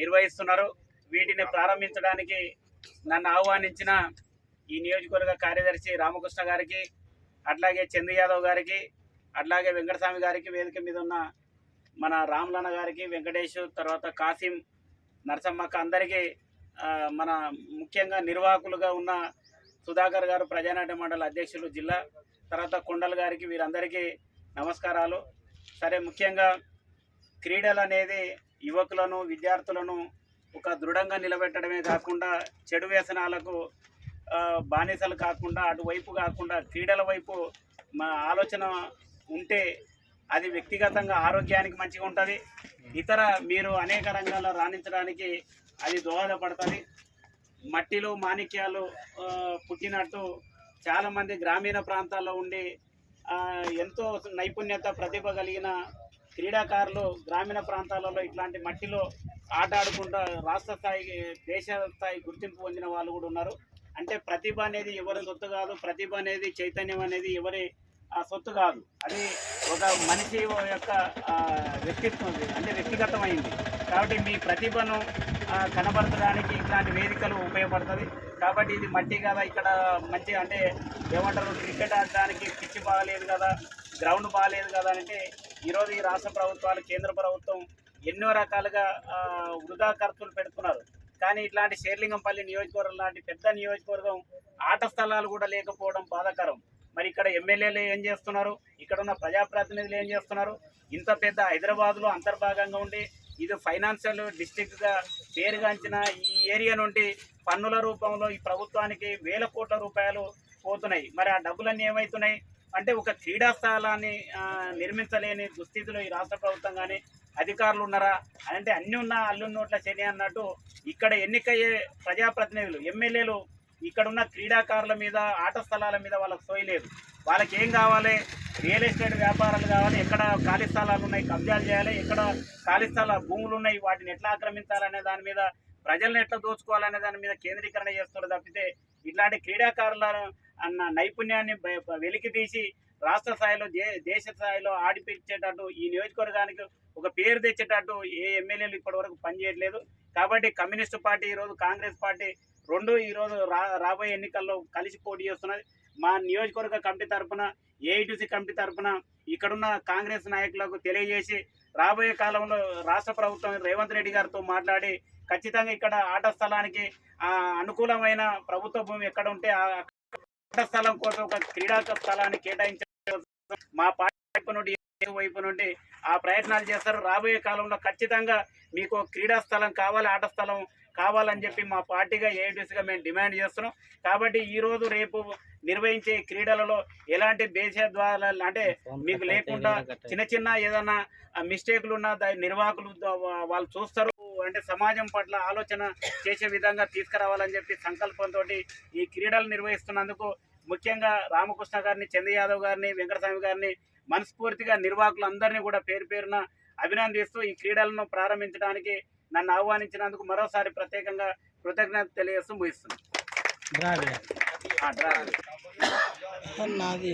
నిర్వహిస్తున్నారు. వీటిని ప్రారంభించడానికి నన్ను ఆహ్వానించిన ఈ నియోజకవర్గ కార్యదర్శి రామకృష్ణ గారికి అట్లాగే చంద్ర యాదవ్ గారికి అట్లాగే వెంకటస్వామి గారికి వేదిక మీద ఉన్న మన రామలన్న గారికి వెంకటేష్ తర్వాత కాసిం నరసమ్మక్క అందరికీ మన ముఖ్యంగా నిర్వాహకులుగా ఉన్న సుధాకర్ గారు ప్రజానాట్య మండలి అధ్యక్షులు జిల్లా తర్వాత కొండల్ గారికి వీరందరికీ నమస్కారాలు. సరే ముఖ్యంగా క్రీడలు అనేది యువకులను విద్యార్థులను ఒక దృఢంగా నిలబెట్టడమే కాకుండా చెడు వ్యసనాలకు బానిసలు కాకుండా అటువైపు కాకుండా క్రీడల వైపు మా ఆలోచన ఉంటే అది వ్యక్తిగతంగా ఆరోగ్యానికి మంచిగా ఉంటుంది. ఇతర మీరు అనేక రంగాల్లో రాణించడానికి అది దోహదపడుతుంది. మట్టిలో మాణిక్యాలు పుట్టినట్టు చాలామంది గ్రామీణ ప్రాంతాల్లో ఉండి ఎంతో నైపుణ్యత ప్రతిభ కలిగిన క్రీడాకారులు గ్రామీణ ప్రాంతాలలో ఇట్లాంటి మట్టిలో ఆట ఆడుకుంటూ రాష్ట్ర స్థాయి దేశ స్థాయి గుర్తింపు పొందిన వాళ్ళు కూడా ఉన్నారు. అంటే ప్రతిభ అనేది ఎవరి సొత్తు కాదు ప్రతిభ అనేది చైతన్యం అనేది ఎవరి ఆ, సొత్తు కాదు. అది ఒక మనిషి యొక్క వ్యక్తిత్వం అంటే వ్యక్తిగతమైంది. కాబట్టి మీ ప్రతిభను కనబరచడానికి ఇట్లాంటి వేదికలు ఉపయోగపడుతుంది. కాబట్టి ఇది మట్టి కదా ఇక్కడ మంచి అంటే ఏమంటారు క్రికెట్ ఆడడానికి పిచ్చి బాగాలేదు కదా గ్రౌండ్ బాగాలేదు కదా అంటే ఈరోజు ఈ రాష్ట్ర ప్రభుత్వాలు కేంద్ర ప్రభుత్వం ఎన్నో రకాలుగా వృధా ఖర్చులు పెడుతున్నారు. కానీ ఇట్లాంటి షేర్లింగంపల్లి నియోజకవర్గం లాంటి పెద్ద నియోజకవర్గం ఆట స్థలాలు కూడా లేకపోవడం బాధాకరం. మరి ఇక్కడ ఎమ్మెల్యేలు ఏం చేస్తున్నారు? ఇక్కడ ఉన్న ప్రజాప్రతినిధులు ఏం చేస్తున్నారు? ఇంత పెద్ద హైదరాబాద్లో అంతర్భాగంగా ఉండి ఇది ఫైనాన్షియల్ డిస్ట్రిక్ట్గా పేరుగాంచిన ఈ ఏరియా నుండి పన్నుల రూపంలో ఈ ప్రభుత్వానికి వేల కోట్ల రూపాయలు పోతున్నాయి. మరి ఆ డబ్బులన్నీ ఏమవుతున్నాయి? అంటే ఒక క్రీడా స్థలాన్ని నిర్మించలేని దుస్థితిలో ఈ రాష్ట్ర ప్రభుత్వం కానీ అధికారులు ఉన్నారా? అంటే అన్ని ఉన్న అల్లు నోట్ల శని అన్నట్టు ఇక్కడ ఎన్నికయ్యే ప్రజాప్రతినిధులు ఎమ్మెల్యేలు ఇక్కడ ఉన్న క్రీడాకారుల మీద ఆట స్థలాల మీద వాళ్ళకి సోయలేదు వాళ్ళకి ఏం కావాలి? రియల్ ఎస్టేట్ వ్యాపారాలు కావాలి. ఎక్కడ ఖాళీ స్థలాలు ఉన్నాయి? కబ్జాలు చేయాలి. ఎక్కడ ఖాళీ స్థల భూములు ఉన్నాయి? వాటిని ఎట్లా ఆక్రమించాలనే దాని మీద ప్రజలను ఎట్లా దోచుకోవాలనే దాని మీద కేంద్రీకరణ చేస్తున్నారు తప్పితే ఇట్లాంటి క్రీడాకారుల అన్న నైపుణ్యాన్ని బ- వెలికి తీసి రాష్ట్ర స్థాయిలో దే- దేశ స్థాయిలో ఆడిపించేటట్టు ఈ నియోజకవర్గానికి ఒక పేరు తెచ్చేటట్టు ఏ ఎమ్మెల్యేలు ఇప్పటివరకు పనిచేయట్లేదు. కాబట్టి కమ్యూనిస్ట్ పార్టీ ఈరోజు కాంగ్రెస్ పార్టీ రెండు ఈరోజు రా రాబోయే ఎన్నికల్లో కలిసి పోటీ చేస్తున్నది. మా నియోజకవర్గ కమిటీ తరఫున ఏఐటీసీ కమిటీ తరఫున ఇక్కడున్న కాంగ్రెస్ నాయకులకు తెలియజేసి రాబోయే కాలంలో రాష్ట్ర ప్రభుత్వం రేవంత్ రెడ్డి గారితో మాట్లాడి ఖచ్చితంగా ఇక్కడ ఆట స్థలానికి అనుకూలమైన ప్రభుత్వ భూమి ఎక్కడ ఉంటే ఆ స్థలం కోసం ఒక క్రీడా స్థలాన్ని కేటాయించడం మా పార్టీ వైపు నుండి ఏ వైపు నుండి ఆ ప్రయత్నాలు చేస్తారు. రాబోయే కాలంలో ఖచ్చితంగా మీకు క్రీడా స్థలం కావాలి ఆట స్థలం కావాలని చెప్పి మా పార్టీగా ఏఐటీసీగా మేము డిమాండ్ చేస్తున్నాం. కాబట్టి ఈరోజు రేపు నిర్వహించే క్రీడలలో ఎలాంటి భేషద్వారాలు అంటే మీకు లేకుండా చిన్న చిన్న ఏదైనా మిస్టేక్లు ఉన్నా దాని నిర్వాహకులు వాళ్ళు చూస్తారు. అంటే సమాజం పట్ల ఆలోచన చేసే విధంగా తీసుకురావాలని చెప్పి సంకల్పంతో ఈ క్రీడలు నిర్వహిస్తున్నందుకు ముఖ్యంగా రామకృష్ణ గారిని చంద్ర యాదవ్ గారిని వెంకటస్వామి గారిని మనస్ఫూర్తిగా నిర్వాహకులందరినీ కూడా పేరు పేరున అభినందిస్తూ ఈ క్రీడలను ప్రారంభించడానికి నన్ను ఆహ్వానించినందుకు మరోసారి ప్రత్యేకంగా కృతజ్ఞత తెలియజేస్తూ ముగిస్తున్నాను. నాది